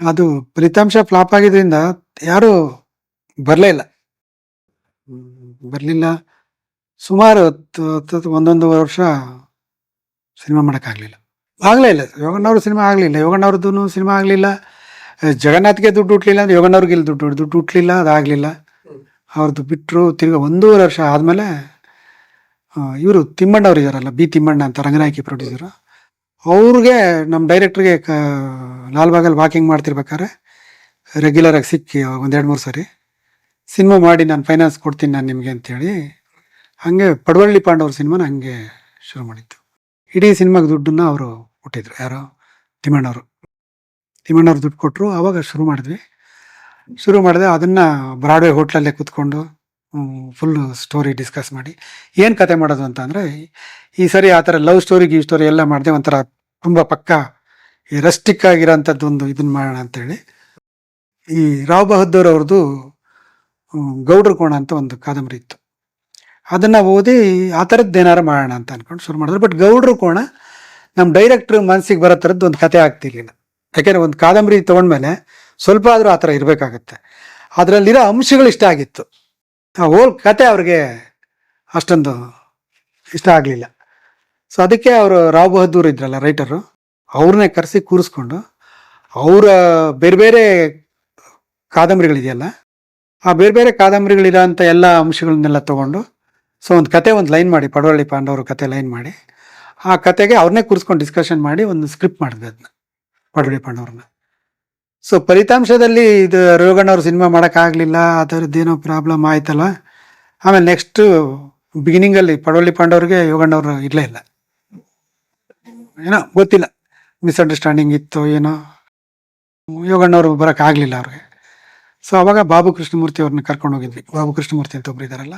ಅದು ಫಲಿತಾಂಶ ಫ್ಲಾಪ್ ಆಗಿದ್ರಿಂದ ಯಾರು ಬರಲೇ ಇಲ್ಲ. ಬರಲಿಲ್ಲ. ಸುಮಾರು ಒಂದೊಂದು ವರ್ಷ ಸಿನಿಮಾ ಮಾಡೋಕ್ಕಾಗಲಿಲ್ಲ. ಆಗಲೇ ಇಲ್ಲ. ಯೋಗಣ್ಣವ್ರ ಸಿನಿಮಾ ಆಗಲಿಲ್ಲ. ಯೋಗಣ್ಣವ್ರದ್ದು ಸಿನಿಮಾ ಆಗಲಿಲ್ಲ. ಜಗನ್ನಾಥ್ಗೆ ದುಡ್ಡು ಹುಟ್ಲಿಲ್ಲ ಅಂದ್ರೆ ಯೋಗಣ್ಣವ್ರಿಗೆ ಇಲ್ಲಿ ದುಡ್ಡು ದುಡ್ಡು ಹುಟ್ಟಲಿಲ್ಲ ಅದಾಗಲಿಲ್ಲ ಅವ್ರದ್ದು ಬಿಟ್ಟರು ತಿರ್ಗಿ ಒಂದೂವರೆ ವರ್ಷ ಆದಮೇಲೆ ಇವರು ತಿಮ್ಮಣ್ಣವ್ರು ಬಿ ತಿಮ್ಮಣ್ಣ ಅಂತ ರಂಗನಾಯಕಿ ಪ್ರೊಡ್ಯೂಸರು ಅವ್ರಿಗೆ ನಮ್ಮ ಡೈರೆಕ್ಟ್ರಿಗೆ ಕ ಲಾಲ್ಬಾಗಲ್ಲಿ ವಾಕಿಂಗ್ ಮಾಡ್ತಿರ್ಬೇಕಾದ್ರೆ ರೆಗ್ಯುಲರಾಗಿ ಸಿಕ್ಕಿ ಒಂದು ಎರಡು ಮೂರು ಸಾರಿ. ಸಿನಿಮಾ ಮಾಡಿ ನಾನು ಫೈನಾನ್ಸ್ ಕೊಡ್ತೀನಿ ನಾನು ನಿಮಗೆ ಅಂತೇಳಿ ಹಾಗೆ ಪಡವಳ್ಳಿ ಪಾಂಡವ್ರ ಸಿನಿಮಾನ ಹಂಗೆ ಶುರು ಮಾಡಿದ್ದು. ಇಡೀ ಸಿನಿಮಾಗೆ ದುಡ್ಡನ್ನ ಅವರು ಕೊಟ್ಟಿದ್ರು. ಯಾರೋ? ತಿಮ್ಮಣ್ಣವರು ತಿಮ್ಮಣ್ಣವ್ರು ದುಡ್ಡು ಕೊಟ್ಟರು ಆವಾಗ ಶುರು ಮಾಡಿದ್ವಿ. ಶುರು ಮಾಡಿದೆ ಅದನ್ನು ಬ್ರಾಡ್ವೇ ಹೋಟ್ಲಲ್ಲೇ ಕೂತ್ಕೊಂಡು ಫುಲ್ಲು ಸ್ಟೋರಿ ಡಿಸ್ಕಸ್ ಮಾಡಿ. ಏನು ಕತೆ ಮಾಡೋದು ಅಂತ ಅಂದರೆ ಈ ಸರಿ ಆ ಥರ ಲವ್ ಸ್ಟೋರಿ ಗೀವ್ ಸ್ಟೋರಿ ಎಲ್ಲ ಮಾಡಿದೆ ಒಂಥರ ತುಂಬ ಪಕ್ಕ ಈ ರಸ್ಟಿಕ್ ಆಗಿರೋಂಥದ್ದು ಒಂದು ಇದನ್ನ ಮಾಡೋಣ ಅಂತೇಳಿ. ಈ ರಾವ್ ಬಹದ್ದೂರ್ ಅವ್ರದ್ದು ಗೌಡ್ರ ಕೋಣ ಅಂತ ಒಂದು ಕಾದಂಬರಿ ಇತ್ತು. ಅದನ್ನು ಓದಿ ಆ ಥರದ್ದು ಏನಾರು ಮಾಡೋಣ ಅಂತ ಅಂದ್ಕೊಂಡು ಶುರು ಮಾಡಿದ್ರು. ಬಟ್ ಗೌಡ್ರ ಕೋಣ ನಮ್ಮ ಡೈರೆಕ್ಟ್ರ್ ಮನಸ್ಸಿಗೆ ಬರೋ ಥರದ್ದು ಒಂದು ಕತೆ ಆಗ್ತಿರ್ಲಿಲ್ಲ. ಯಾಕೆಂದರೆ ಒಂದು ಕಾದಂಬರಿ ತೊಗೊಂಡ್ಮೇಲೆ ಸ್ವಲ್ಪ ಆದರೂ ಆ ಥರ ಇರಬೇಕಾಗತ್ತೆ. ಅದರಲ್ಲಿರೋ ಅಂಶಗಳು ಇಷ್ಟ ಆಗಿತ್ತು. ಆ ಹೋಲ್ ಕತೆ ಅವ್ರಿಗೆ ಅಷ್ಟೊಂದು ಇಷ್ಟ ಆಗಲಿಲ್ಲ. ಸೊ ಅದಕ್ಕೆ ಅವರು ರಾವ್ ಬಹದ್ದೂರ್ ಇದ್ರಲ್ಲ ರೈಟರು ಅವ್ರನ್ನೇ ಕರೆಸಿ ಕೂರಿಸ್ಕೊಂಡು ಅವರ ಬೇರೆ ಬೇರೆ ಕಾದಂಬರಿಗಳಿದೆಯಲ್ಲ, ಆ ಬೇರೆ ಬೇರೆ ಕಾದಂಬರಿಗಳಿರೋ ಅಂಥ ಎಲ್ಲ ಅಂಶಗಳನ್ನೆಲ್ಲ ತೊಗೊಂಡು ಸೊ ಒಂದು ಕತೆ ಒಂದು ಲೈನ್ ಮಾಡಿ, ಪಡವಳ್ಳಿ ಪಾಂಡವರು ಕತೆ ಲೈನ್ ಮಾಡಿ, ಆ ಕತೆಗೆ ಅವ್ರನ್ನೇ ಕೂರಿಸ್ಕೊಂಡು ಡಿಸ್ಕಷನ್ ಮಾಡಿ ಒಂದು ಸ್ಕ್ರಿಪ್ಟ್ ಮಾಡಿದ್ವಿ ಅದನ್ನ ಪಡವಳ್ಳಿ ಪಾಂಡವ್ರನ್ನ. ಸೊ ಫಲಿತಾಂಶದಲ್ಲಿ ಇದು ರೋಗಣ್ಣವ್ರ ಸಿನಿಮಾ ಮಾಡೋಕ್ಕಾಗಲಿಲ್ಲ ಆ ಏನೋ ಪ್ರಾಬ್ಲಮ್ ಆಯ್ತಲ್ಲ, ಆಮೇಲೆ ನೆಕ್ಸ್ಟು ಬಿಗಿನಿಂಗಲ್ಲಿ ಪಡವಳ್ಳಿ ಪಾಂಡವ್ರಿಗೆ ಯೋಗಣ್ಣವ್ರು ಇರಲೇ ಇಲ್ಲ. ಏನೋ ಗೊತ್ತಿಲ್ಲ. ಮಿಸ್ಅಂಡರ್ಸ್ಟ್ಯಾಂಡಿಂಗ್ ಇತ್ತು ಏನೋ. ಯೋಗಣ್ಣವರು ಬರೋಕ್ಕಾಗಲಿಲ್ಲ ಅವ್ರಿಗೆ. ಸೊ ಅವಾಗ ಬಾಬು ಕೃಷ್ಣಮೂರ್ತಿ ಅವ್ರನ್ನ ಕರ್ಕೊಂಡು ಹೋಗಿದ್ವಿ. ಬಾಬು ಕೃಷ್ಣಮೂರ್ತಿ ಅಂತ ಒಬ್ರು ಇದಾರಲ್ಲ,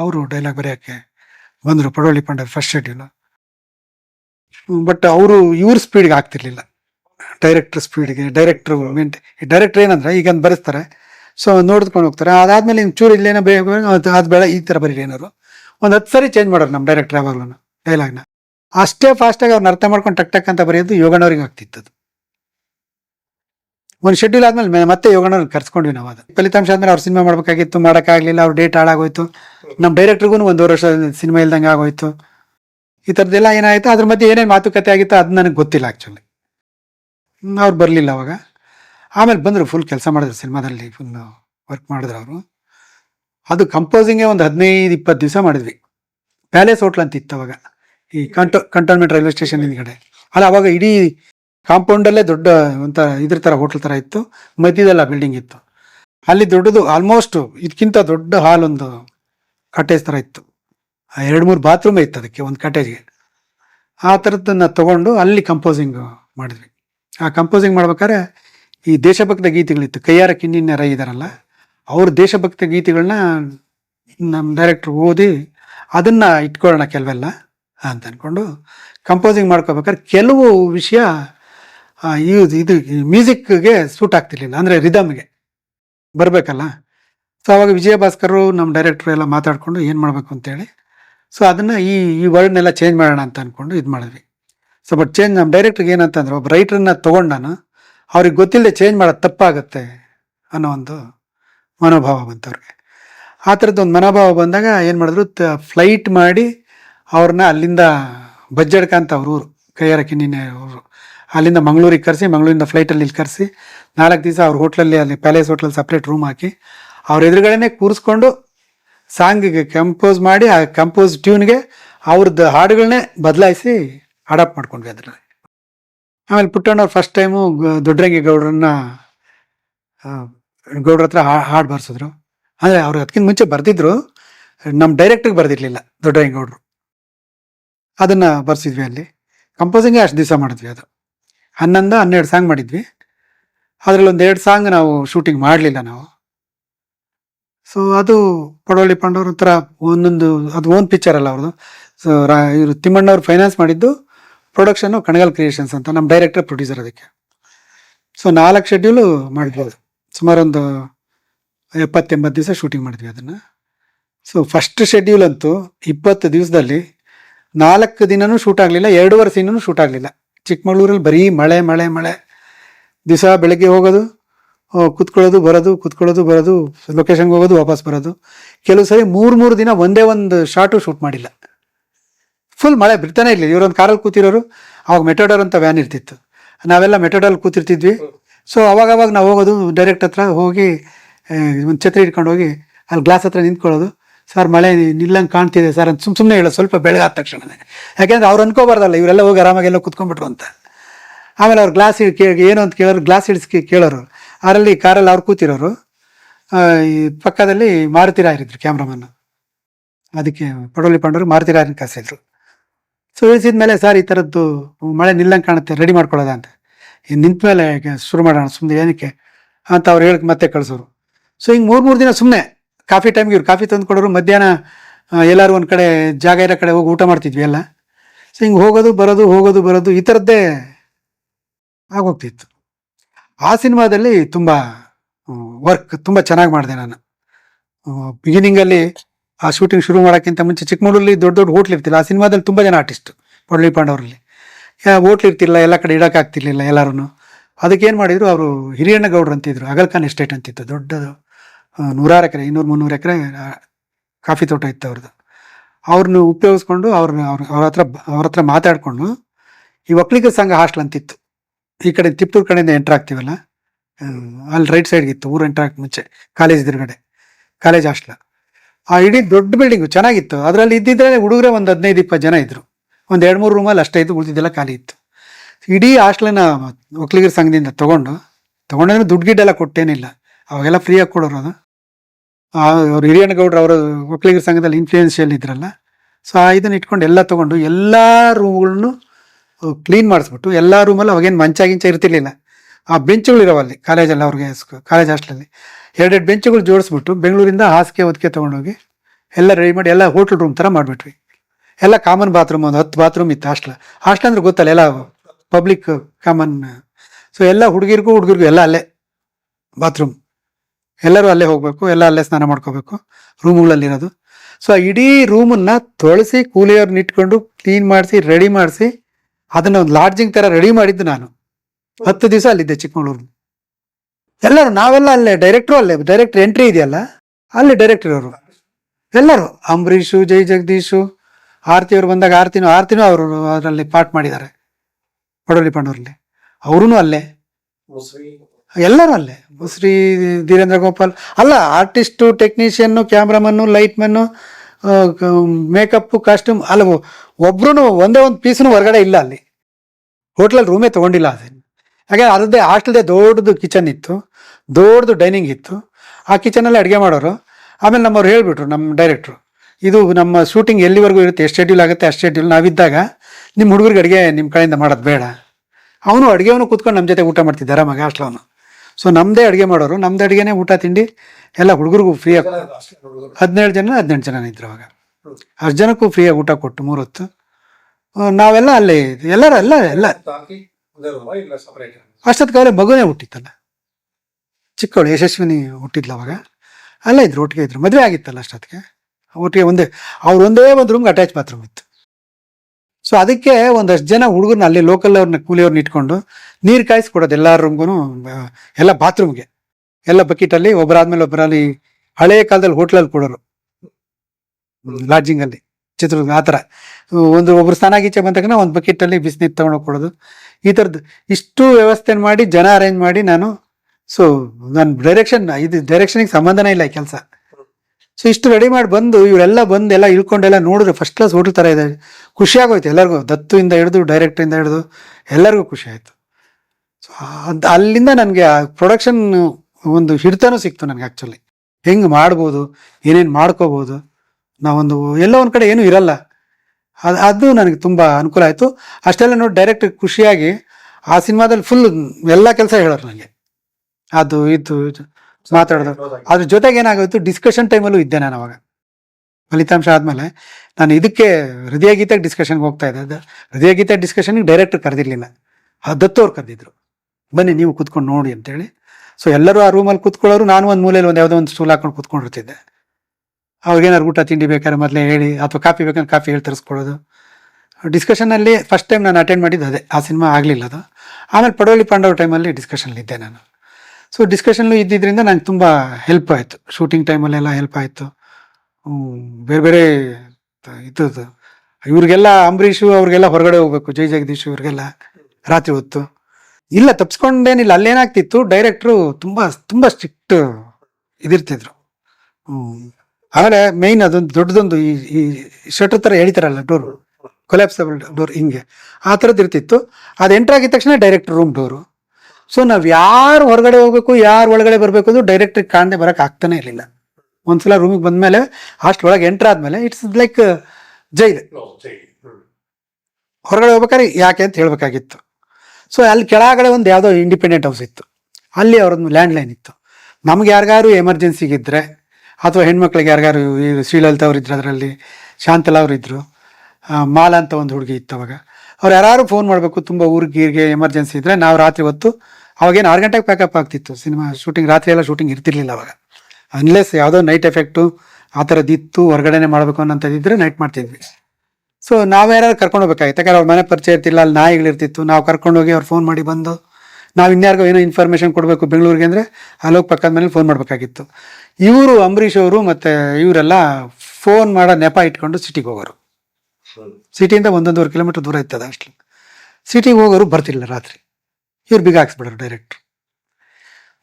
ಅವರು ಡೈಲಾಗ್ ಬರೆಯೋಕ್ಕೆ ಬಂದರು ಪಡೋಳಿ ಪಂಡ ಫಸ್ಟ್ ಶೆಡ್ಯೂಲು ಬಟ್ ಅವರು ಇವ್ರ ಸ್ಪೀಡ್ಗೆ ಆಗ್ತಿರ್ಲಿಲ್ಲ. ಡೈರೆಕ್ಟ್ರ್ ಸ್ಪೀಡ್ಗೆ ಡೈರೆಕ್ಟ್ರ್ ಮೆಂಟ್ ಡೈರೆಕ್ಟ್ರ್ ಏನಂದ್ರೆ ಈಗ ಬರೆಸ್ತಾರೆ. ಸೊ ನೋಡಿದ್ಕೊಂಡು ಹೋಗ್ತಾರೆ. ಅದಾದ್ಮೇಲೆ ಇನ್ನು ಚೂರು ಇಲ್ಲೇನೋ ಬೇಗ ಅದು ಬೇಡ, ಈ ಥರ ಬರೀರಿ ಏನಾರು ಒಂದು ಹತ್ತು ಸರಿ ಚೇಂಜ್ ಮಾಡೋರು ನಮ್ಮ ಡೈರೆಕ್ಟ್ರ್ ಯಾವಾಗಲೂ ಡೈಲಾಗ್ನ ಅಷ್ಟೇ ಫಾಸ್ಟಾಗಿ ಅವ್ರನ್ನ ಅರ್ಥ ಮಾಡ್ಕೊಂಡು ಟಕ್ ಟಕ್ ಅಂತ ಬರೆಯೋದು ಯೋಗಣ್ಣವ್ರಿಗೆ ಆಗ್ತಿತ್ತು ಅದು ಒಂದು ಶೆಡ್ಯೂಲ್ ಆದ್ಮೇಲೆ ಮತ್ತೆ ಯೋಗಣ್ಣವ್ರನ್ನ ಕರ್ಸ್ಕೊಂಡ್ವಿ ನಾವು ಅದು ಫಲಿತಾಂಶ ಆದ್ಮೇಲೆ ಅವ್ರು ಸಿನಿಮಾ ಮಾಡ್ಬೇಕಾಗಿತ್ತು, ಮಾಡೋಕ್ಕಾಗಲಿಲ್ಲ, ಅವ್ರ ಡೇಟ್ ಹಾಳಾಗೋಯ್ತು. ನಮ್ಮ ಡೈರೆಕ್ಟ್ರಿಗೂ ಒಂದೂವರೆ ವರ್ಷ ಸಿನಿಮಾ ಇಲ್ದಂಗೆ ಆಗೋಯ್ತು. ಈ ಥರದ್ದೆಲ್ಲ ಏನಾಯಿತು, ಅದ್ರ ಮಧ್ಯೆ ಏನೇನು ಮಾತುಕತೆ ಆಗಿತ್ತು ಅದು ನನಗೆ ಗೊತ್ತಿಲ್ಲ ಆ್ಯಕ್ಚುಲಿ ಅವ್ರು ಬರಲಿಲ್ಲ ಅವಾಗ. ಆಮೇಲೆ ಬಂದರು ಫುಲ್ ಕೆಲಸ ಮಾಡಿದ್ರು ಸಿನಿಮಾದಲ್ಲಿ ಫುಲ್ ವರ್ಕ್ ಮಾಡಿದ್ರು ಅವರು. ಅದು ಕಂಪೋಸಿಂಗೇ ಒಂದು ಹದಿನೈದು, ಇಪ್ಪತ್ತು ದಿವಸ ಮಾಡಿದ್ವಿ. ಪ್ಯಾಲೇಸ್ ಹೋಟ್ಲ್ ಅಂತ ಇತ್ತು ಅವಾಗ. ಈ ಕಂಟೋ, ಕಂಟೋನ್ಮೆಂಟ್ ರೈಲ್ವೆ ಸ್ಟೇಷನ್ ಹಿಂದ್ಗಡೆ. ಅಲ್ಲ, ಅವಾಗ ಇಡೀ ಕಾಂಪೌಂಡಲ್ಲೇ ದೊಡ್ಡ ಒಂಥರ ಇದ್ರ ಥರ ಹೋಟೆಲ್ ಥರ ಇತ್ತು. ಮಧ್ಯದಲ್ಲ ಬಿಲ್ಡಿಂಗ್ ಇತ್ತು. ಅಲ್ಲಿ ದೊಡ್ಡದು ಆಲ್ಮೋಸ್ಟ್ ಇದಕ್ಕಿಂತ ದೊಡ್ಡ ಹಾಲ್ ಒಂದು ಕಟೇಜ್ ಥರ ಇತ್ತು. ಎರಡು ಮೂರು ಬಾತ್ರೂಮ್ ಇತ್ತು ಅದಕ್ಕೆ, ಒಂದು ಕಟೇಜ್ಗೆ ಆ ಥರದ್ದನ್ನು ತಗೊಂಡು ಅಲ್ಲಿ ಕಂಪೋಸಿಂಗ್ ಮಾಡಿದ್ವಿ. ಆ ಕಂಪೋಸಿಂಗ್ ಮಾಡ್ಬೇಕಾದ್ರೆ ಈ ದೇಶಭಕ್ತ ಗೀತೆಗಳಿತ್ತು. ಕೈಯಾರ ಕಿನ್ನಿನ ರೈ ಇದಾರಲ್ಲ, ಅವ್ರ ದೇಶಭಕ್ತ ಗೀತೆಗಳನ್ನ ನಮ್ಮ ಡೈರೆಕ್ಟ್ರ್ ಓದಿ ಅದನ್ನ ಇಟ್ಕೊಳ್ಳೋಣ ಕೆಲವೆಲ್ಲ. ಅಂತ ಅಂದ್ಕೊಂಡು ಕಂಪೋಸಿಂಗ್ ಮಾಡ್ಕೋಬೇಕಾದ್ರೆ ಕೆಲವು ವಿಷಯ ಯೂಸ್ ಇದು ಮ್ಯೂಸಿಕ್ಗೆ ಸೂಟ್ ಆಗ್ತಿರ್ಲಿಲ್ಲ. ಅಂದರೆ ರಿದಮ್ಗೆ ಬರಬೇಕಲ್ಲ. ಸೊ ಅವಾಗ ವಿಜಯ ಭಾಸ್ಕರ್ ನಮ್ಮ ಡೈರೆಕ್ಟ್ರು ಎಲ್ಲ ಮಾತಾಡಿಕೊಂಡು ಏನು ಮಾಡಬೇಕು ಅಂತೇಳಿ. ಸೊ ಅದನ್ನು ಈ ಈ ವರ್ಡ್ನೆಲ್ಲ ಚೇಂಜ್ ಮಾಡೋಣ ಅಂತ ಅಂದ್ಕೊಂಡು ಇದು ಮಾಡಿದ್ವಿ. ಸೊ ಬಟ್ ಚೇಂಜ್ ನಮ್ಮ ಡೈರೆಕ್ಟ್ರಿಗೆ ಏನಂತಂದ್ರೆ ಒಬ್ಬ ರೈಟ್ರನ್ನ ತೊಗೊಂಡು ನಾನು, ಅವ್ರಿಗೆ ಗೊತ್ತಿಲ್ಲದೆ ಚೇಂಜ್ ಮಾಡೋದು ತಪ್ಪಾಗುತ್ತೆ ಅನ್ನೋ ಒಂದು ಮನೋಭಾವ ಬಂತು ಅವ್ರಿಗೆ ಆ ಥರದ್ದು ಒಂದು ಮನೋಭಾವ ಬಂದಾಗ ಏನು ಮಾಡಿದ್ರು ಫ್ಲೈಟ್ ಮಾಡಿ ಅವ್ರನ್ನ ಅಲ್ಲಿಂದ ಬಜ್ಜಡ್ಕ ಅಂತ ಅವ್ರ ಊರು ಕೈಯಾರ ಕಿನ್ನಿನ ಊರು ಅಲ್ಲಿಂದ ಮಂಗಳೂರಿಗೆ ಕರೆಸಿ, ಮಂಗಳೂರಿಂದ ಫ್ಲೈಟಲ್ಲಿ ಇಲ್ಲಿ ಕರೆಸಿ, ನಾಲ್ಕು ದಿವಸ ಅವ್ರ ಹೋಟ್ಲಲ್ಲಿ ಅಲ್ಲಿ ಪ್ಯಾಲೇಸ್ ಹೋಟ್ಲಲ್ಲಿ ಸಪ್ರೇಟ್ ರೂಮ್ ಹಾಕಿ, ಅವ್ರ ಎದುರುಗಡೆನೆ ಕೂರಿಸ್ಕೊಂಡು ಸಾಂಗಿಗೆ ಕಂಪೋಸ್ ಮಾಡಿ, ಆ ಕಂಪೋಸ್ ಟ್ಯೂನ್ಗೆ ಅವ್ರದ್ದು ಹಾಡುಗಳನ್ನೇ ಬದಲಾಯಿಸಿ ಅಡಾಪ್ಟ್ ಮಾಡ್ಕೊಂಡ್ವಿ ಅದರಲ್ಲಿ. ಆಮೇಲೆ ಪುಟ್ಟಣ್ಣವ್ರು ಫಸ್ಟ್ ಟೈಮು ದೊಡ್ಡರಂಗಿ ಗೌಡ್ರನ್ನ ಗೌಡ್ರ ಹತ್ರ ಹಾಡು ಬರ್ಸಿದ್ರು. ಅಂದರೆ ಅವ್ರು ಅದಕ್ಕಿಂತ ಮುಂಚೆ ಬರ್ದಿದ್ರು. ನಮ್ಮ ಡೈರೆಕ್ಟ್ರಿಗೆ ಬರ್ದಿರ್ಲಿಲ್ಲ ದೊಡ್ಡರಂಗಿ ಗೌಡ್ರು. ಅದನ್ನು ಬರ್ಸಿದ್ವಿ ಅಲ್ಲಿ. ಕಂಪೋಸಿಂಗೇ ಅಷ್ಟು ದಿವಸ ಮಾಡಿದ್ವಿ ಅದು. ಹನ್ನೊಂದು, ಹನ್ನೆರಡು ಸಾಂಗ್ ಮಾಡಿದ್ವಿ. ಅದರಲ್ಲಿ ಒಂದು ಎರಡು ಸಾಂಗ್ ನಾವು ಶೂಟಿಂಗ್ ಮಾಡಲಿಲ್ಲ ನಾವು. ಸೊ ಅದು ಪಡವಳ್ಳಿ ಪಾಂಡವ್ರ ಹತ್ರ ಒಂದೊಂದು, ಅದು ಓನ್ ಪಿಕ್ಚರ್ ಅಲ್ಲ ಅವ್ರದ್ದು ಸೊ ರಾ, ಇವರು ತಿಮ್ಮಣ್ಣವ್ರು ಫೈನಾನ್ಸ್ ಮಾಡಿದ್ದು ಪ್ರೊಡಕ್ಷನ್ನು ಕಣಗಲ್ ಕ್ರಿಯೇಷನ್ಸ್ ಅಂತ ನಮ್ಮ ಡೈರೆಕ್ಟರ್ ಪ್ರೊಡ್ಯೂಸರ್ ಅದಕ್ಕೆ. ಸೊ ನಾಲ್ಕು ಶೆಡ್ಯೂಲು ಸುಮಾರು ಒಂದು ಎಪ್ಪತ್ತೆಂಬತ್ತು ದಿವಸ ಶೂಟಿಂಗ್ ಮಾಡಿದ್ವಿ ಅದನ್ನು. ಸೊ ಫಸ್ಟ್ ಶೆಡ್ಯೂಲ್ ಅಂತೂ ಇಪ್ಪತ್ತು ದಿವಸದಲ್ಲಿ ನಾಲ್ಕು ದಿನನೂ ಶೂಟ್ ಆಗಲಿಲ್ಲ, ಎರಡೂವರೆ ಸೀನೂ ಶೂಟ್ ಆಗಲಿಲ್ಲ. ಚಿಕ್ಕಮಗಳೂರಲ್ಲಿ ಬರೀ ಮಳೆ ಮಳೆ ಮಳೆ. ದಿವಸ ಬೆಳಗ್ಗೆ ಹೋಗೋದು ಕುತ್ಕೊಳ್ಳೋದು, ಬರೋದು ಕುತ್ಕೊಳ್ಳೋದು, ಬರೋದು ಲೊಕೇಶನ್ಗೆ ಹೋಗೋದು, ವಾಪಸ್ ಬರೋದು. ಕೆಲವು ಸರಿ ಮೂರು ಮೂರು ದಿನ ಒಂದೇ ಒಂದು ಶಾರ್ಟು ಶೂಟ್ ಮಾಡಿಲ್ಲ. ಫುಲ್ ಮಳೆ ಬಿಡ್ತಾನೆ ಇರಲಿಲ್ಲ. ಇವರೊಂದು ಕಾರಲ್ಲಿ ಕೂತಿರೋರು, ಅವಾಗ ಮೆಟೋಡರ್ ಅಂತ ವ್ಯಾನ್ ಇರ್ತಿತ್ತು. ನಾವೆಲ್ಲ ಮೆಟೋಡಲ್ಲಿ ಕೂತಿರ್ತಿದ್ವಿ. ಸೊ ಅವಾಗ ಅವಾಗ ನಾವು ಹೋಗೋದು ಡೈರೆಕ್ಟ್ ಹತ್ರ ಹೋಗಿ ಒಂದು ಛತ್ರಿ ಇಟ್ಕೊಂಡು ಹೋಗಿ, ಅಲ್ಲಿ ಗ್ಲಾಸ್ ಹತ್ರ ನಿಂತ್ಕೊಳ್ಳೋದು. ಸರ್, ಮಳೆ ನಿಲ್ಲಂಗೆ ಕಾಣ್ತಿದೆ ಸರ್ ಅಂತ ಸುಮ್ ಸುಮ್ಮನೆ ಹೇಳೋ, ಸ್ವಲ್ಪ ಬೆಳಗಾದ ತಕ್ಷಣನೇ. ಯಾಕೆಂದ್ರೆ ಅವ್ರು ಅನ್ಕೋಬಾರ್ದಲ್ಲ, ಇವರೆಲ್ಲ ಹೋಗಿ ಆರಾಮಾಗೆಲ್ಲ ಕುತ್ಕೊಂಡ್ಬಿಟ್ರು ಅಂತ. ಆಮೇಲೆ ಅವ್ರು ಗ್ಲಾಸ್ ಏನು ಅಂತ ಕೇಳೋರು, ಗ್ಲಾಸ್ ಹಿಡಿಸ್ಕಿ ಕೇಳೋರು. ಅದರಲ್ಲಿ ಕಾರಲ್ಲಿ ಅವ್ರು ಕೂತಿರೋರು. ಈ ಪಕ್ಕದಲ್ಲಿ ಮಾರುತಿ ರಾಯರಿದ್ರು ಕ್ಯಾಮ್ರಾಮನ್ ಅದಕ್ಕೆ ಪಡೋಲಿ ಪಾಂಡವರು ಮಾರುತಿ ಕರೆಸಿದ್ರು ಸೊ ಇಳಿಸಿದ ಮೇಲೆ, ಸರ್, ಈ ಥರದ್ದು ಮಳೆ ನಿಲ್ಲಂಗೆ ಕಾಣುತ್ತೆ, ರೆಡಿ ಮಾಡ್ಕೊಳ್ಳೋದ ಅಂತ. ನಿಂತ ಮೇಲೆ ಶುರು ಮಾಡೋಣ ಸುಮ್ಮನೆ ಏನಕ್ಕೆ ಅಂತ ಅವ್ರು ಹೇಳಕ್ಕೆ ಮತ್ತೆ ಕಳಿಸೋರು. ಸೊ ಹಿಂಗೆ ಮೂರು ಮೂರು ದಿನ ಸುಮ್ಮನೆ ಕಾಫಿ ಟೈಮ್ಗೆ ಇವ್ರು ಕಾಫಿ ತಂದು ಕೊಡೋರು ಮಧ್ಯಾಹ್ನ ಎಲ್ಲರೂ ಒಂದು ಕಡೆ ಜಾಗ ಇರೋ ಕಡೆ ಹೋಗಿ ಊಟ ಮಾಡ್ತಿದ್ವಿ ಎಲ್ಲ. ಸೊ ಹಿಂಗೆ ಹೋಗೋದು, ಬರೋದು ಹೋಗೋದು, ಬರೋದು ಈ ಥರದ್ದೇ ಆಗೋಗ್ತಿತ್ತು. ಆ ಸಿನಿಮಾದಲ್ಲಿ ತುಂಬ ವರ್ಕ್ ತುಂಬ ಚೆನ್ನಾಗಿ ಮಾಡಿದೆ ನಾನು. ಬಿಗಿನಿಂಗಲ್ಲಿ ಆ ಶೂಟಿಂಗ್ ಶುರು ಮಾಡೋಕ್ಕಿಂತ ಮುಂಚೆ ಚಿಕ್ಕಮಗಳೂರಲ್ಲಿ ದೊಡ್ಡ ದೊಡ್ಡ ಹೋಟ್ಲ್ ಇರ್ತಿಲ್ಲ. ಆ ಸಿನಿಮಾದಲ್ಲಿ ತುಂಬ ಜನ ಆರ್ಟಿಸ್ಟ್ ಪೊಳ್ಳಿ ಪಾಂಡವರಲ್ಲಿ. ಹೋಟ್ಲ್ ಇರ್ತಿಲ್ಲ ಎಲ್ಲ ಕಡೆ ಇಡೋಕ್ಕಾಗ್ತಿರ್ಲಿಲ್ಲ ಎಲ್ಲರೂ ಅದಕ್ಕೆ ಏನು ಮಾಡಿದರು, ಅವರು ಹಿರಿಯಣ್ಣ ಗೌಡ್ರು ಅಂತಿದ್ರು, ಅಗಲ್ಖಾನ್ ಎಸ್ಟೇಟ್ ಅಂತಿತ್ತು, ದೊಡ್ಡದು. ನೂರಾರು ಎಕರೆ, ಇನ್ನೂರು ಮುನ್ನೂರು ಎಕರೆ ಕಾಫಿ ತೋಟ ಇತ್ತು ಅವ್ರದ್ದು ಅವ್ರನ್ನ ಉಪಯೋಗಿಸ್ಕೊಂಡು ಅವ್ರನ್ನ ಅವ್ರ ಅವ್ರ ಹತ್ರ ಅವ್ರ ಹತ್ರ ಮಾತಾಡಿಕೊಂಡು ಈ ಒಕ್ಕಲಿಗರ ಸಂಘ ಹಾಸ್ಟೆಲ್ ಅಂತಿತ್ತು. ಈ ಕಡೆ ತಿಪ್ತೂರು ಕಡೆಯಿಂದ ಎಂಟ್ರ್ ಆಗ್ತೀವಲ್ಲ? ಅಲ್ಲಿ ರೈಟ್ ಸೈಡ್ಗೆ ಇತ್ತು, ಊರು ಎಂಟ್ರ್ ಮುಂಚೆ, ಕಾಲೇಜ್ ಎದುರುಗಡೆ, ಕಾಲೇಜ್ ಹಾಸ್ಟೆಲ್. ಆ ಇಡೀ ದೊಡ್ಡ ಬಿಲ್ಡಿಂಗು ಚೆನ್ನಾಗಿತ್ತು. ಅದರಲ್ಲಿ ಇದ್ದಿದ್ರೆ ಹುಡುಗರೆ ಒಂದು ಹದಿನೈದು ಇಪ್ಪತ್ತು ಜನ ಇದ್ದರು ಒಂದು ಎರಡು, ಮೂರು ರೂಮಲ್ಲಿ ಅಷ್ಟೇ ಇದ್ದು ಉಳಿದಿದ್ದೆಲ್ಲ ಖಾಲಿ ಇತ್ತು. ಇಡೀ ಹಾಸ್ಟ್ಲನ್ನ ಒಕ್ಕಲಿಗರ ಸಂಘದಿಂದ ತೊಗೊಂಡು ತಗೊಂಡ್ರೆ ದುಡ್ಡು ಗಿಡ್ಡೆಲ್ಲ ಕೊಟ್ಟೇನಿಲ್ಲ. ಅವಾಗೆಲ್ಲ ಫ್ರೀಯಾಗಿ ಕೊಡೋರು ಅದು. ಅವ್ರು ಹಿರಿಯಣ್ಣ ಗೌಡ್ರ ಅವರು ಒಕ್ಕಲಿಗರ ಸಂಘದಲ್ಲಿ ಇನ್ಫ್ಲೂಯೆನ್ಷಿಯಲ್ ಇದ್ರಲ್ಲ. ಸೊ ಆ ಇದನ್ನ ಇಟ್ಕೊಂಡು ಎಲ್ಲ ತಗೊಂಡು ಎಲ್ಲ ರೂಮ್ಗಳನ್ನು ಕ್ಲೀನ್ ಮಾಡಿಸ್ಬಿಟ್ಟು ಎಲ್ಲ ರೂಮಲ್ಲಿ ಅವಾಗೇನು ಮಂಚ ಗಿಂಚ ಇರ್ತಿರ್ಲಿಲ್ಲ. ಆ ಬೆಂಚುಗಳು ಇರೋವಲ್ಲಿ ಕಾಲೇಜಲ್ಲಿ ಅವ್ರಿಗೆ ಕಾಲೇಜ್ ಹಾಸ್ಟೆಲಲ್ಲಿ ಎರಡೆರಡು ಬೆಂಚುಗಳು ಜೋಡಿಸ್ಬಿಟ್ಟು ಬೆಂಗಳೂರಿಂದ ಹಾಸಿಗೆ ಒದಕೆ ತೊಗೊಂಡೋಗಿ ಎಲ್ಲ ರೆಡಿ ಮಾಡಿ ಎಲ್ಲ ಹೋಟ್ಲ್ ರೂಮ್ ಥರ ಮಾಡಿಬಿಟ್ವಿ. ಎಲ್ಲ ಕಾಮನ್ ಬಾತ್ರೂಮ್ ಒಂದು ಹತ್ತು ಬಾತ್ರೂಮ್ ಇತ್ತು ಹಾಸ್ಟೆಲ್ ಹಾಸ್ಟೆಲ್ ಅಂದ್ರೆ ಗೊತ್ತಲ್ಲ, ಎಲ್ಲ ಪಬ್ಲಿಕ್ ಕಾಮನ್ ಸೊ ಎಲ್ಲ ಹುಡುಗಿರಿಗೂ ಹುಡುಗರಿಗೂ ಎಲ್ಲ ಅಲ್ಲೇ ಬಾತ್ರೂಮ್ ಎಲ್ಲರೂ ಅಲ್ಲೇ ಹೋಗಬೇಕು, ಎಲ್ಲ ಅಲ್ಲೇ ಸ್ನಾನ ಮಾಡ್ಕೋಬೇಕು ರೂಮ್ಗಳಲ್ಲಿರೋದು ಸೊ ಆ ಇಡೀ ರೂಮನ್ನ ತೊಳಸಿ ಕೂಲಿಯವ್ರನ್ನ ಇಟ್ಕೊಂಡು ಕ್ಲೀನ್ ಮಾಡಿಸಿ ರೆಡಿ ಮಾಡಿಸಿ, ಅದನ್ನ ಒಂದು ಲಾಡ್ಜಿಂಗ್ ಥರ ರೆಡಿ ಮಾಡಿದ್ದು ನಾನು. ಹತ್ತು ದಿವಸ ಅಲ್ಲಿದ್ದೆ ಚಿಕ್ಕಮಗಳೂರು ಎಲ್ಲರೂ, ನಾವೆಲ್ಲ ಅಲ್ಲೇ ಡೈರೆಕ್ಟ್ರು ಅಲ್ಲೇ ಡೈರೆಕ್ಟ್ ಎಂಟ್ರಿ ಇದೆಯಲ್ಲ, ಅಲ್ಲಿ ಡೈರೆಕ್ಟರ್ ಅವರು. ಎಲ್ಲರೂ, ಅಂಬರೀಷು, ಜೈ ಜಗದೀಶು, ಆರತಿ ಅವ್ರು ಬಂದಾಗ ಆರತಿನೂ ಆರತಿನೂ ಅವರು ಅದರಲ್ಲಿ ಪಾರ್ಟ್ ಮಾಡಿದ್ದಾರೆ. ಪಡೋಲಿ ಪಂಡೂರಲ್ಲಿ ಅವರೂ ಅಲ್ಲೇ. ಎಲ್ಲರೂ ಅಲ್ಲೇ. ಶ್ರೀ ಧೀರೇಂದ್ರ ಗೋಪಾಲ್. ಅಲ್ಲ artist technician cameraman lightman makeup costume ಅಲ್ಲ ಒಬ್ರು ಒಂದೇ ಒಂದು ಪೀಸ್ನು ಹೊರಗಡೆ ಇಲ್ಲ ಅಲ್ಲಿ. ಹೋಟ್ಲಲ್ಲಿ ರೂಮೇ ತೊಗೊಂಡಿಲ್ಲ ಅದೇ ಹಾಗೆ ಅದರದ್ದೇ ಹಾಸ್ಟೆಲ್ದೇ ದೊಡ್ಡದು ಕಿಚನ್ ಇತ್ತು. ದೊಡ್ಡದು ಡೈನಿಂಗ್ ಇತ್ತು. ಆ ಕಿಚನಲ್ಲಿ ಅಡುಗೆ ಮಾಡೋರು. ಆಮೇಲೆ ನಮ್ಮವ್ರು ಹೇಳಿಬಿಟ್ರು, ನಮ್ಮ ಡೈರೆಕ್ಟ್ರು ಇದು ನಮ್ಮ ಶೂಟಿಂಗ್ ಎಲ್ಲಿವರೆಗೂ ಇರುತ್ತೆ? ಎಷ್ಟು ಶೆಡ್ಯೂಲ್ ಆಗುತ್ತೆ? ಅಷ್ಟು ಶೆಡ್ಯೂಲ್ ನಾವಿದ್ದಾಗ ನಿಮ್ಮ ಹುಡುಗರಿಗೆ ಅಡುಗೆ ನಿಮ್ಮ ಕಡೆಯಿಂದ ಮಾಡೋದು ಬೇಡ. ಅವನು ಅಡುಗೆವನು ಕೂತ್ಕೊಂಡು ನಮ್ಮ ಜೊತೆ ಊಟ ಮಾಡ್ತಿದ್ದಾರೆ ಮಗ ಹಾಸ್ಟ್ಲವನು ಸೊ ನಮ್ಮದೇ ಅಡುಗೆ ಮಾಡೋರು ನಮ್ಮದೇ ಅಡುಗೆನೇ ಊಟ ತಿಂಡಿ ಎಲ್ಲ ಹುಡುಗರಿಗೂ ಫ್ರೀಯಾಗಿ ಹದಿನೇಳು ಜನ ಹದಿನೆಂಟು ಜನ ಇದ್ರು ಅವಾಗ ಅಷ್ಟು ಜನಕ್ಕೂ ಫ್ರೀಯಾಗಿ ಊಟ ಕೊಟ್ಟು ಮೂರು ಹೊತ್ತು ನಾವೆಲ್ಲ ಅಲ್ಲೇ. ಎಲ್ಲರೂ ಎಲ್ಲ. ಎಲ್ಲ ಅಷ್ಟೊತ್ತಿಗಾಗಲೇ ಮಗುನೇ ಹುಟ್ಟಿತ್ತಲ್ಲ. ಚಿಕ್ಕವಳು ಯಶಸ್ವಿನಿ ಹುಟ್ಟಿದ್ಲು ಅವಾಗ. ಅಲ್ಲೇ ಇದ್ರು ಒಟ್ಟಿಗೆ ಇದ್ರು. ಮದುವೆ ಆಗಿತ್ತಲ್ಲ ಅಷ್ಟೊತ್ತಿಗೆ. ಒಟ್ಟಿಗೆ ಒಂದೇ ಅವ್ರು ಒಂದೇ ಒಂದು ರೂಮ್ಗೆ ಅಟ್ಯಾಚ್ ಬಾತ್ರೂಮ್ ಇತ್ತು. ಸೊ ಅದಕ್ಕೆ ಒಂದಷ್ಟು ಜನ ಹುಡುಗರನ್ನ ಅಲ್ಲಿ ಲೋಕಲ್ ಅವ್ರನ್ನ ಕೂಲಿಯವ್ರನ್ನ ಇಟ್ಕೊಂಡು ನೀರು ಕಾಯಿಸ್ಕೊಡೋದು ಎಲ್ಲ ರೂಮ್ಗೂ ಎಲ್ಲ ಬಾತ್ರೂಮ್ಗೆ ಎಲ್ಲ ಬಕೆಟಲ್ಲಿ ಒಬ್ಬರಾದ್ಮೇಲೆ ಒಬ್ಬರಲ್ಲಿ ಹಳೆಯ ಕಾಲದಲ್ಲಿ ಹೋಟ್ಲಲ್ಲಿ ಕೊಡೋರು. ಲಾಡ್ಜಿಂಗಲ್ಲಿ ಚಿತ್ರದುರ್ಗ, ಆ ಥರ. ಒಂದು ಒಬ್ರು ಸ್ನಾನ ಗೀಚೆ ಬಂದ ತಕ್ಷಣ ಒಂದು ಬಕೆಟಲ್ಲಿ ಬಿಸಿನೀರು ತಗೊಂಡು ಕೊಡೋದು. ಈ ಥರದ್ದು ಇಷ್ಟು ವ್ಯವಸ್ಥೆ ಮಾಡಿ, ಜನ ಅರೇಂಜ್ ಮಾಡಿ ನಾನು ಸೊ ನನ್ನ ಡೈರೆಕ್ಷನ್ ಇದು ಡೈರೆಕ್ಷನಿಗೆ ಸಂಬಂಧನೇ ಇಲ್ಲ ಈ ಕೆಲಸ. ಸೊ ಇಷ್ಟು ರೆಡಿ ಮಾಡಿ ಬಂದು ಇವರೆಲ್ಲ ಬಂದು ಎಲ್ಲ ಇಳ್ಕೊಂಡೆಲ್ಲ ನೋಡಿದ್ರೆ ಫಸ್ಟ್ ಕ್ಲಾಸ್ ಹೋಟೆಲ್ ಥರ ಇದೆ. ಖುಷಿ ಆಗೋಯ್ತು. ಎಲ್ಲರಿಗೂ ದತ್ತುವಿಂದ ಹಿಡಿದು ಡೈರೆಕ್ಟ್ರಿಂದ ಹಿಡಿದು ಎಲ್ಲರಿಗೂ ಖುಷಿ ಆಯಿತು. ಸೊ ಅದು ಅಲ್ಲಿಂದ ನನಗೆ ಆ ಪ್ರೊಡಕ್ಷನ್ ಒಂದು ಹಿಡಿತನೂ ಸಿಕ್ತು ನನಗೆ ಆ್ಯಕ್ಚುಲಿ ಹೆಂಗೆ ಮಾಡ್ಬೋದು, ಏನೇನು ಮಾಡ್ಕೋಬೋದು ನಾವೊಂದು ಎಲ್ಲ ಒಂದು ಕಡೆ ಏನೂ ಇರಲ್ಲ. ಅದು ಅದು ನನಗೆ ತುಂಬ ಅನುಕೂಲ ಆಯಿತು. ಅಷ್ಟೆಲ್ಲ ನೋಡಿ ಡೈರೆಕ್ಟ್ ಖುಷಿಯಾಗಿ ಆ ಸಿನಿಮಾದಲ್ಲಿ ಫುಲ್ ಎಲ್ಲ ಕೆಲಸ ಹೇಳೋರು ನನಗೆ ಅದು ಇದು. ಮಾತಾಡೋದು. ಅದ್ರ ಜೊತೆಗೆ ಏನಾಗುತ್ತೆ ಡಿಸ್ಕಷನ್ ಟೈಮಲ್ಲೂ ಇದ್ದೆ ನಾನು ಅವಾಗ. ಫಲಿತಾಂಶ ಆದಮೇಲೆ ನಾನು ಇದಕ್ಕೆ ಹೃದಯ ಗೀತೆ ಡಿಸ್ಕಷನ್ಗೆ ಹೋಗ್ತಾ ಇದ್ದೆ. ಅದು ಹೃದಯ ಗೀತೆ ಡಿಸ್ಕಷನ್ಗೆ ಡೈರೆಕ್ಟರ್ ಕರೆದಿರ್ಲಿಲ್ಲ. ಆ ದತ್ತು ಅವ್ರು ಕರೆದಿದ್ರು. ಬನ್ನಿ ನೀವು ಕೂತ್ಕೊಂಡು ನೋಡಿ ಅಂತೇಳಿ. ಸೊ ಎಲ್ಲರೂ ಆ ರೂಮಲ್ಲಿ ಕೂತ್ಕೊಳ್ಳೋರು ನಾನು ಒಂದು ಮೂಲೆಯಲ್ಲಿ ಒಂದು ಯಾವುದೋ ಒಂದು ಸ್ಟೂಲ್ ಹಾಕೊಂಡು ಕೂತ್ಕೊಂಡಿರ್ತಿದ್ದೆ. ಅವ್ರಿಗೇನಾದ್ರು ಊಟ ತಿಂಡಿ ಬೇಕಾದ್ರೆ ಮೊದಲೇ ಹೇಳಿ ಅಥವಾ ಕಾಫಿ ಬೇಕಂದ್ರೆ ಕಾಫಿ ಹೇಳಿ ತರಿಸ್ಕೊಳ್ಳೋದು. ಡಿಸ್ಕಷನಲ್ಲಿ ಫಸ್ಟ್ ಟೈಮ್ ನಾನು ಅಟೆಂಡ್ ಮಾಡಿದ್ದು ಅದೇ. ಆ ಸಿನಿಮಾ ಆಗಲಿಲ್ಲ ಅದು. ಆಮೇಲೆ ಪಡವಳ್ಳಿ ಪಾಂಡವ್ ಟೈಮಲ್ಲಿ ಡಿಸ್ಕಷನ್ಲಿದ್ದೆ ನಾನು. ಸೊ ಡಿಸ್ಕಷನ್ಲು ಇದ್ದಿದ್ದರಿಂದ ನಂಗೆ ತುಂಬ ಹೆಲ್ಪ್ ಆಯಿತು. ಶೂಟಿಂಗ್ ಟೈಮಲ್ಲೆಲ್ಲ ಹೆಲ್ಪ್ ಆಯಿತು. ಬೇರೆ ಬೇರೆ ಇದ್ದದ್ದು ಇವ್ರಿಗೆಲ್ಲ ಅಂಬರೀಷು ಅವ್ರಿಗೆಲ್ಲ ಹೊರಗಡೆ ಹೋಗ್ಬೇಕು. ಜೈ ಜಗದೀಶ್ ಇವ್ರಿಗೆಲ್ಲ ರಾತ್ರಿ ಹೊತ್ತು. ಇಲ್ಲ, ತಪ್ಸ್ಕೊಂಡೇನಿಲ್ಲ. ಅಲ್ಲೇನಾಗ್ತಿತ್ತು ಡೈರೆಕ್ಟ್ರು ತುಂಬ ತುಂಬ ಸ್ಟ್ರಿಕ್ಟ್ ಇದಿರ್ತಿದ್ರು. ಆಮೇಲೆ ಮೇಯ್ನ್ ಅದೊಂದು ದೊಡ್ಡದೊಂದು ಈ ಈ ಶಟರ್ ಥರ ಎಳಿತಾರಲ್ಲ ಡೋರು ಕೊಲ್ಯಾಪ್ಸಬಲ್ ಡೋರ್ ಹಿಂಗೆ. ಆ ಥರದ್ದು ಇರ್ತಿತ್ತು. ಅದು ಎಂಟ್ರಾಗಿದ ತಕ್ಷಣ ಡೈರೆಕ್ಟ್ ರೂಮ್ ಡೋರು ಸೊ ನಾವು ಯಾರು ಹೊರಗಡೆ ಹೋಗ್ಬೇಕು ಯಾರು ಒಳಗಡೆ ಬರಬೇಕು ಅದು ಡೈರೆಕ್ಟ್ರಿಗೆ ಕಾಣದೆ ಬರೋಕೆ ಆಗ್ತಾನೆ ಇರಲಿಲ್ಲ. ಒಂದ್ಸಲ ರೂಮಿಗೆ ಬಂದಮೇಲೆ ಹಾಸ್ಟ್ ಒಳಗೆ ಎಂಟರ್ ಆದ್ಮೇಲೆ ಇಟ್ಸ್ ಲೈಕ್ ಜೈಲ್ ಹೊರಗಡೆ ಹೋಗ್ಬೇಕಾದ್ರೆ ಯಾಕೆ ಅಂತ ಹೇಳ್ಬೇಕಾಗಿತ್ತು. ಸೊ ಅಲ್ಲಿ ಕೆಳಗಡೆ ಒಂದು ಯಾವುದೋ ಇಂಡಿಪೆಂಡೆಂಟ್ ಹೌಸ್ ಇತ್ತು. ಅಲ್ಲಿ ಅವ್ರದ್ದು ಲ್ಯಾಂಡ್ ಲೈನ್ ಇತ್ತು. ನಮ್ಗೆ ಯಾರಿಗಾರು ಎಮರ್ಜೆನ್ಸಿಗಿದ್ರೆ ಅಥವಾ ಹೆಣ್ಮಕ್ಳಿಗೆ ಯಾರಿಗಾರು ಶ್ರೀಲಲಿತಾ ಅವ್ರು ಇದ್ರು ಅದರಲ್ಲಿ ಶಾಂತಲಾ ಅವರು ಇದ್ರು ಆ, ಮಾಲಾ ಅಂತ ಒಂದು ಹುಡುಗಿ ಇತ್ತು ಅವಾಗ. ಅವ್ರು ಯಾರು ಫೋನ್ ಮಾಡಬೇಕು ತುಂಬ ಊರಿಗೆ ಗೀರಿಗೆ ಎಮರ್ಜೆನ್ಸಿ ಇದ್ದರೆ ನಾವು ರಾತ್ರಿ ಹೊತ್ತು ಅವಾಗೇನು ಆರು ಗಂಟೆಗೆ ಪ್ಯಾಕಪ್ ಆಗ್ತಿತ್ತು. ಸಿನಿಮಾ ಶೂಟಿಂಗ್ ರಾತ್ರಿ ಎಲ್ಲ ಶೂಟಿಂಗ್ ಇರ್ತಿರ್ಲಿಲ್ಲ ಅವಾಗ. ಅನ್ಲೆಸ್ ಯಾವುದೋ ನೈಟ್ ಎಫೆಕ್ಟು ಆ ಥರದ್ದಿತ್ತು ಹೊರಗಡೆನೆ ಮಾಡಬೇಕು ಅನ್ನೋಂಥದ್ದಿದ್ರೆ ನೈಟ್ ಮಾಡ್ತಿದ್ವಿ. ಸೊ ನಾವ್ಯಾರು ಕರ್ಕೊಂಡು ಹೋಗ್ಬೇಕಾಗಿತ್ತು. ಯಾಕಂದ್ರೆ ಅವ್ರ ಮನೆ ಪರಿಚಯ ಇರ್ತಿಲ್ಲ ಅಲ್ಲಿ ನಾಯಿಗಳಿರ್ತಿತ್ತು. ನಾವು ಕರ್ಕೊಂಡೋಗಿ ಅವ್ರು ಫೋನ್ ಮಾಡಿ ಬಂದು ನಾವು ಇನ್ಯಾರಿಗೋ ಏನೋ ಇನ್ಫಾರ್ಮೇಷನ್ ಕೊಡಬೇಕು ಬೆಂಗಳೂರಿಗೆ ಅಂದರೆ ಅಲ್ಲೋಗಿ ಪಕ್ಕದ ಮೇಲೆ ಫೋನ್ ಮಾಡಬೇಕಾಗಿತ್ತು. ಇವರು ಅಂಬರೀಷ್ ಅವರು ಮತ್ತು ಇವರೆಲ್ಲ ಫೋನ್ ಮಾಡೋ ನೆಪ ಇಟ್ಕೊಂಡು ಸಿಟಿಗೆ ಹೋಗೋರು. ಸಿಟಿಯಿಂದ ಒಂದೊಂದೂವರೆ ಕಿಲೋಮೀಟರ್ ದೂರ ಇತ್ತದ ಅಷ್ಟು. ಸಿಟಿಗೆ ಹೋಗೋರು ಬರ್ತಿಲ್ಲ ರಾತ್ರಿ. ಇವ್ರು ಬೀಗ ಹಾಕ್ಸ್ಬಿಡೋರು ಡೈರೆಕ್ಟ್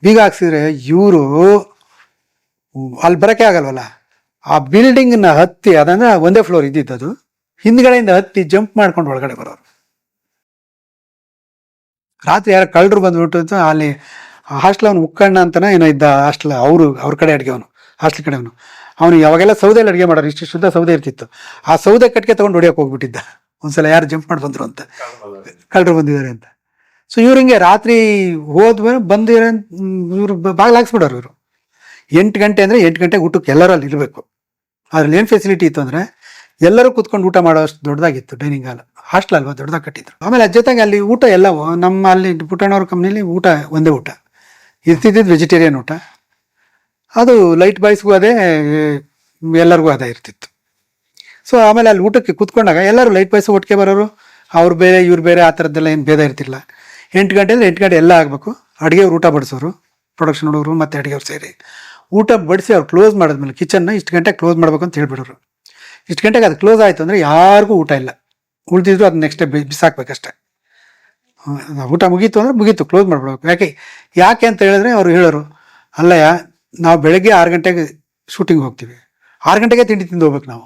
ಬೀಗ ಹಾಕ್ಸಿದ್ರೆ ಇವರು ಅಲ್ಲಿ ಬರೋಕ್ಕೆ ಆಗಲ್ವಲ್ಲ? ಆ ಬಿಲ್ಡಿಂಗ್ನ ಹತ್ತಿ ಅದಂದ್ರೆ ಒಂದೇ ಫ್ಲೋರ್ ಇದ್ದಿದ್ದದು ಹಿಂದ್ಗಡೆಯಿಂದ ಹತ್ತಿ ಜಂಪ್ ಮಾಡ್ಕೊಂಡು ಒಳಗಡೆ ಬರೋರು. ರಾತ್ರಿ ಯಾರು ಕಳ್ಳರು ಬಂದ್ಬಿಟ್ಟು ಅಂತ ಅಲ್ಲಿ ಹಾಸ್ಟೆಲ್ ಅವನು ಮುಕ್ಕಣ್ಣ ಅಂತನ ಏನೋ ಇದ್ದ ಹಾಸ್ಟೆಲ್ ಅವರು ಅವ್ರ ಕಡೆ ಅಡುಗೆ ಅವನು ಹಾಸ್ಟೆಲ್ ಕಡೆ ಅವನು. ಅವನು ಯಾವಾಗೆಲ್ಲ ಸೌದೆಯಲ್ಲಿ ಅಡುಗೆ ಮಾಡೋರು ಇಷ್ಟು ಶುದ್ಧ ಸೌದೆ ಇರ್ತಿತ್ತು. ಆ ಸೌದೆ ಕಟ್ಟಿಗೆ ತಗೊಂಡು ಹೊಡಿಯೋಕೆ ಹೋಗ್ಬಿಟ್ಟಿದ್ದ. ಒಂದ್ಸಲ ಯಾರು ಜಂಪ್ ಮಾಡಿ ಬಂದರು ಅಂತ ಕಳ್ಳರು ಬಂದಿದ್ದಾರೆ ಅಂತ. ಸೊ ಇವ್ರು ಹಿಂಗೆ ರಾತ್ರಿ ಹೋದ್ಮೇಲೆ ಬಂದಿರ ಇವರು ಬಾಗಿಲು ಹಾಕ್ಸ್ಬಿಡೋರು ಇವರು. ಎಂಟು ಗಂಟೆ ಅಂದರೆ ಎಂಟು ಗಂಟೆಗೆ ಊಟಕ್ಕೆ ಎಲ್ಲರೂ ಅಲ್ಲಿ ಇರಬೇಕು. ಅದ್ರಲ್ಲಿ ಏನು ಫೆಸಿಲಿಟಿ ಇತ್ತು ಅಂದರೆ ಎಲ್ಲರೂ ಕೂತ್ಕೊಂಡು ಊಟ ಮಾಡೋಷ್ಟು ದೊಡ್ಡದಾಗಿತ್ತು ಡೈನಿಂಗ್ ಹಾಲ್ ಹಾಸ್ಟೆಲ್ ಅಲ್ವಾ, ದೊಡ್ಡದಾಗಿ ಕಟ್ಟಿದ್ರು. ಆಮೇಲೆ ಅದ್ ಜೊತೆಗೆ ಅಲ್ಲಿ ಊಟ ಎಲ್ಲ ನಮ್ಮ ಅಲ್ಲಿ ಪುಟ್ಟಣ್ಣವ್ರ ಕಂಪ್ನಿಲಿ ಊಟ ಒಂದೇ ಊಟ. ಇರ್ತಿದ್ದಿದ್ದು ವೆಜಿಟೇರಿಯನ್ ಊಟ. ಅದು ಲೈಟ್ ಬಾಯ್ಸ್ಗೂ ಅದೇ, ಎಲ್ಲರಿಗೂ ಅದೇ ಇರ್ತಿತ್ತು. ಸೊ ಆಮೇಲೆ ಅಲ್ಲಿ ಊಟಕ್ಕೆ ಕೂತ್ಕೊಂಡಾಗ ಎಲ್ಲರೂ ಲೈಟ್ ಬಾಯ್ಸ್ ಒಟ್ಟಿಗೆ ಬರೋರು, ಅವ್ರು ಬೇರೆ, ಇವ್ರು ಬೇರೆ, ಆ ಥರದ್ದೆಲ್ಲ ಏನು ಭೇದ ಇರ್ತಿಲ್ಲ ಎಂಟು ಗಂಟೆ ಅಂದರೆ ಎಂಟು ಗಂಟೆ ಎಲ್ಲ ಆಗಬೇಕು. ಅಡುಗೆಯವ್ರು ಊಟ ಬಡಿಸೋರು ಪ್ರೊಡಕ್ಷನ್ ಹುಡುಗರು ಮತ್ತು ಅಡುಗೆಯವ್ರು ಸೇರಿ. ಊಟ ಬಡಿಸಿ ಅವ್ರು ಕ್ಲೋಸ್ ಮಾಡಿದ್ಮೇಲೆ ಕಿಚನ್ನ ಇಷ್ಟು ಗಂಟೆ ಕ್ಲೋಸ್ ಮಾಡ್ಬೇಕು ಅಂತ ಹೇಳ್ಬಿಡೋರು. ಇಷ್ಟು ಗಂಟೆಗೆ ಅದು ಕ್ಲೋಸ್ ಆಯಿತು ಅಂದರೆ ಯಾರಿಗೂ ಊಟ ಇಲ್ಲ. ಉಳಿದಿದ್ರು ಅದು ನೆಕ್ಸ್ಟ್ ಡೇ ಬಿಸಾಕ್ಬೇಕಷ್ಟೆ. ಊಟ ಮುಗೀತು ಅಂದರೆ ಮುಗೀತು ಕ್ಲೋಸ್ ಮಾಡ್ಬಿಡ್ಬೇಕು. ಯಾಕೆ ಯಾಕೆ ಅಂತ ಹೇಳಿದ್ರೆ ಅವ್ರು ಹೇಳೋರು, ಅಲ್ಲಯ್ಯ, ನಾವು ಬೆಳಗ್ಗೆ ಆರು ಗಂಟೆಗೆ ಶೂಟಿಂಗ್ ಹೋಗ್ತೀವಿ. ಆರು ಗಂಟೆಗೆ ತಿಂಡಿ ತಿಂದು ಹೋಗ್ಬೇಕು ನಾವು.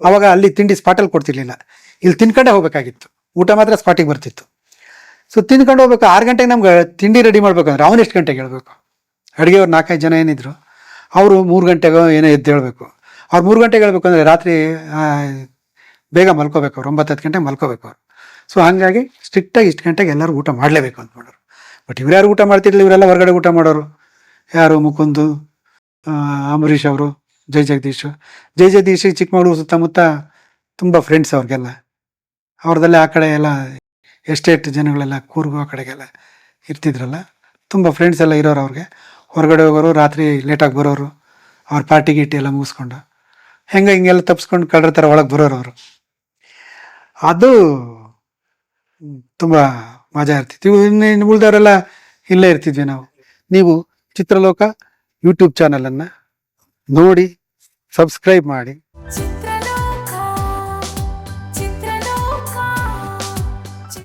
ಅವಾಗ ಅಲ್ಲಿ ತಿಂಡಿ ಸ್ಪಾಟಲ್ಲಿ ಕೊಡ್ತಿರ್ಲಿಲ್ಲ. ಇಲ್ಲಿ ತಿನ್ಕೊಂಡೇ ಹೋಗ್ಬೇಕಾಗಿತ್ತು. ಊಟ ಮಾತ್ರ ಸ್ಪಾಟಿಗೆ ಬರ್ತಿತ್ತು. ಸೊ ತಿನ್ಕೊಂಡು ಹೋಗ್ಬೇಕು. ಆರು ಗಂಟೆಗೆ ನಮ್ಗೆ ತಿಂಡಿ ರೆಡಿ ಮಾಡ್ಬೇಕಂದ್ರೆ ಅವನು ಎಷ್ಟು ಗಂಟೆಗೆ ಹೇಳ್ಬೇಕು? ಅಡುಗೆಯವ್ರು ನಾಲ್ಕೈದು ಜನ ಏನಿದ್ರು, ಅವರು ಮೂರು ಗಂಟೆಗೋ ಏನೋ ಎದ್ದು ಹೇಳಬೇಕು. ಅವ್ರು ಮೂರು ಗಂಟೆಗೆ ಹೇಳ್ಬೇಕು ಅಂದರೆ ರಾತ್ರಿ ಬೇಗ ಮಲ್ಕೋಬೇಕು ಅವ್ರು. ಒಂಬತ್ತು, ಹತ್ತು ಗಂಟೆಗೆ ಮಲ್ಕೋಬೇಕು ಅವ್ರು. ಸೊ ಹಾಗಾಗಿ ಸ್ಟ್ರಿಕ್ಟಾಗಿ ಇಷ್ಟು ಗಂಟೆಗೆ ಎಲ್ಲರೂ ಊಟ ಮಾಡಲೇಬೇಕು ಅಂತ ಮಾಡೋರು ಬಟ್ ಇವ್ರು ಯಾರು ಊಟ ಮಾಡ್ತಿರ್ಲಿಲ್ಲ, ಇವರೆಲ್ಲ ಹೊರಗಡೆ ಊಟ ಮಾಡೋರು. ಯಾರು ಮುಕುಂದು ಅಂಬರೀಷ್ ಅವರು, ಜೈ ಜಗದೀಶ್. ಜೈ ಜಗದೀಶ್ ಚಿಕ್ಕಮಗಳೂರು ಸುತ್ತಮುತ್ತ ತುಂಬ ಫ್ರೆಂಡ್ಸ್ ಅವ್ರಿಗೆಲ್ಲ. ಅವ್ರದಲ್ಲೇ ಆ ಕಡೆ ಎಲ್ಲ ಎಸ್ಟೇಟ್ ಜನಗಳೆಲ್ಲ ಕೂರ್ಗು ಕಡೆಗೆಲ್ಲ ಇರ್ತಿದ್ರಲ್ಲ, ತುಂಬ ಫ್ರೆಂಡ್ಸ್ ಎಲ್ಲ ಇರೋರು ಅವ್ರಿಗೆ. ಹೊರಗಡೆ ಹೋಗೋರು ರಾತ್ರಿ ಲೇಟಾಗಿ ಬರೋರು, ಅವ್ರ ಪಾರ್ಟಿ ಗೀಟಿ ಎಲ್ಲ ಮುಗಿಸ್ಕೊಂಡು. ಹೆಂಗೆ ಹಿಂಗೆಲ್ಲ ತಪ್ಪಿಸ್ಕೊಂಡು ಕಳ್ಳರ ಥರ ಒಳಗೆ ಬರೋರು ಅವರು. ಅದು ತುಂಬ ಮಜಾ ಇರ್ತಿತ್ತು. ಇನ್ನು ಉಳಿದವರೆಲ್ಲ ಇಲ್ಲೇ ಇರ್ತಿದ್ವಿ ನಾವು. ನೀವು ಚಿತ್ರಲೋಕ ಯೂಟ್ಯೂಬ್ ಚಾನಲನ್ನು ನೋಡಿ ಸಬ್ಸ್ಕ್ರೈಬ್ ಮಾಡಿ.